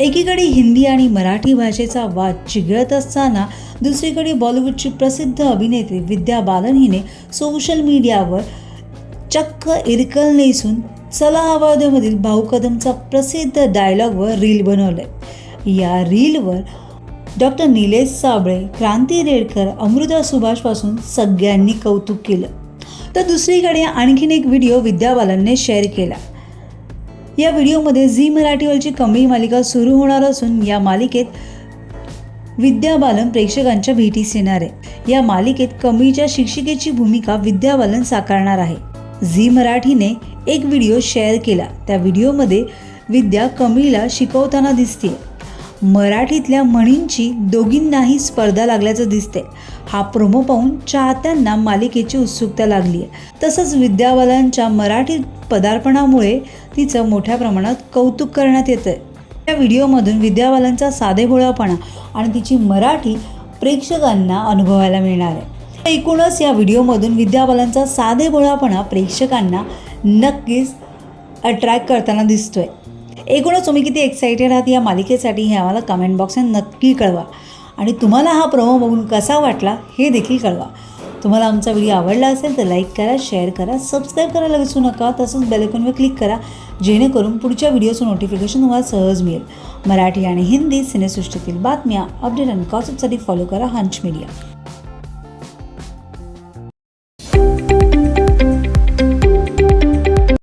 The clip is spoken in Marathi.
एकीकडे हिंदी आणि मराठी भाषेचा वाद चिघळत असताना दुसरीकडे बॉलिवूडची प्रसिद्ध अभिनेत्री विद्या बालन हिने सोशल मीडियावर चक्क इरकल नेसून चला आवाजामधील भाऊ कदमचा प्रसिद्ध डायलॉगवर रील बनवलंय. या रीलवर डॉक्टर निलेश साबळे क्रांती रेडकर अमृता सुभाषपासून सगळ्यांनी कौतुक केलं. तर दुसरीकडे आणखीन एक व्हिडिओ विद्या बालनने शेअर केला. या व्हिडिओमध्ये झी मराठीवरची कमी मालिका सुरू होणार असून या मालिकेत विद्या बालन प्रेक्षकांच्या भेटीस येणार आहे. या मालिकेत कमीच्या शिक्षिकेची भूमिका विद्या बालन साकारणार आहे. झी मराठीने एक व्हिडिओ शेअर केला. त्या व्हिडिओमध्ये विद्या कमीला शिकवताना दिसते मराठीतल्या म्हणींची दोघींनाही स्पर्धा लागल्याचं दिसते हा प्रोमो पाहून चाहत्यांना मालिकेची उत्सुकता लागली आहे तसंच विद्या मराठी पदार्पणामुळे तिचं मोठ्या प्रमाणात कौतुक करण्यात येतं या व्हिडिओमधून विद्या साधेभोळापणा आणि तिची मराठी प्रेक्षकांना अनुभवायला मिळणार आहे. एकूणच या व्हिडिओमधून विद्या साधेभोळापणा प्रेक्षकांना नक्कीच अट्रॅक्ट करताना दिसतोय. एकूणच तुम्ही किती एक्सायटेड आहात या मालिकेसाठी हे आम्हाला कमेंट बॉक्सने नक्की कळवा. आणि तुम्हाला हा प्रोमो बघून कसा वाटला हे देखील कळवा. तुम्हाला आमचा व्हिडिओ आवडला असेल तर लाईक करा शेअर करा सबस्क्राईब करायला विसरू नका. तसंच बेलेकॉनवर क्लिक करा. जेणेकरून पुढच्या व्हिडिओचं नोटिफिकेशन तुम्हाला सहज मिळेल. मराठी आणि हिंदी सिनेसृष्टीतील बातम्या अपडेट आणि कॉसपसाठी फॉलो करा हंच मीडिया